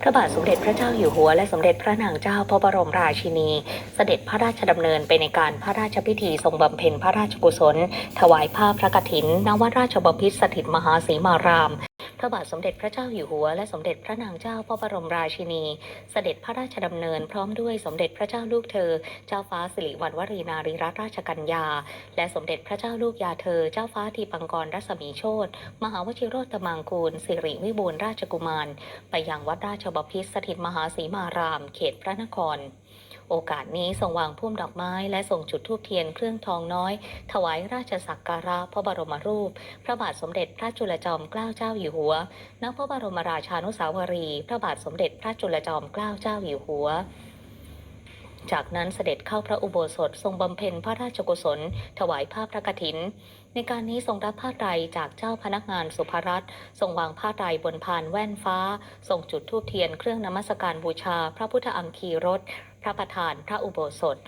พระบาทสมเด็จพระเจ้าอยู่หัวและสมเด็จพระนางเจ้าพระบรมราชินี เสด็จพระราชดำเนินไปในการพระราชพิธีทรงบำเพ็ญพระราชกุศล ถวายผ้าพระกฐิน นวราชบพิตรสถิตมหาสีมาราม พระบาทสมเด็จพระเจ้าอยู่หัว และสมเด็จพระนางเจ้าพระบรมราชินี เสด็จพระราชดำเนินพร้อมด้วยสมเด็จพระเจ้าลูกเธอ เจ้าฟ้าสิริวัณวรีนารีรัตนราชกัญญา และสมเด็จพระเจ้าลูกยาเธอ เจ้าฟ้าทีปังกรรัศมีโชตมหาวชิโรตมังกูลสิริวิบูลราชกุมาร ไปยังวัดราชบพิตรสถิตมหาสีมาราม เขตพระนคร โอกาสนี้ส่งวางพุ่มดอกไม้ และส่งจุดธูปเทียนเครื่องทองน้อย ถวายราชสักการะพระบรมรูป พระบาทสมเด็จพระจุลจอมเกล้าเจ้าอยู่หัวณพระบรมราชานุสาวรี พระบาทสมเด็จพระจุลจอมเกล้าเจ้าอยู่หัว จากนั้นเสด็จเข้าพระอุโบสถทรงบำเพ็ญพระราชกุศล ถวายผ้าพระกฐิน ในการนี้ทรงรับผ้าไตรจากเจ้าพนักงานสุภรัตทรงวางผ้าไตรบนพานแว่นฟ้า ทรงจุดธูปเทียนเครื่องนมัสการบูชา พระพุทธอังคีรถ พระประธานพระอุโบสถ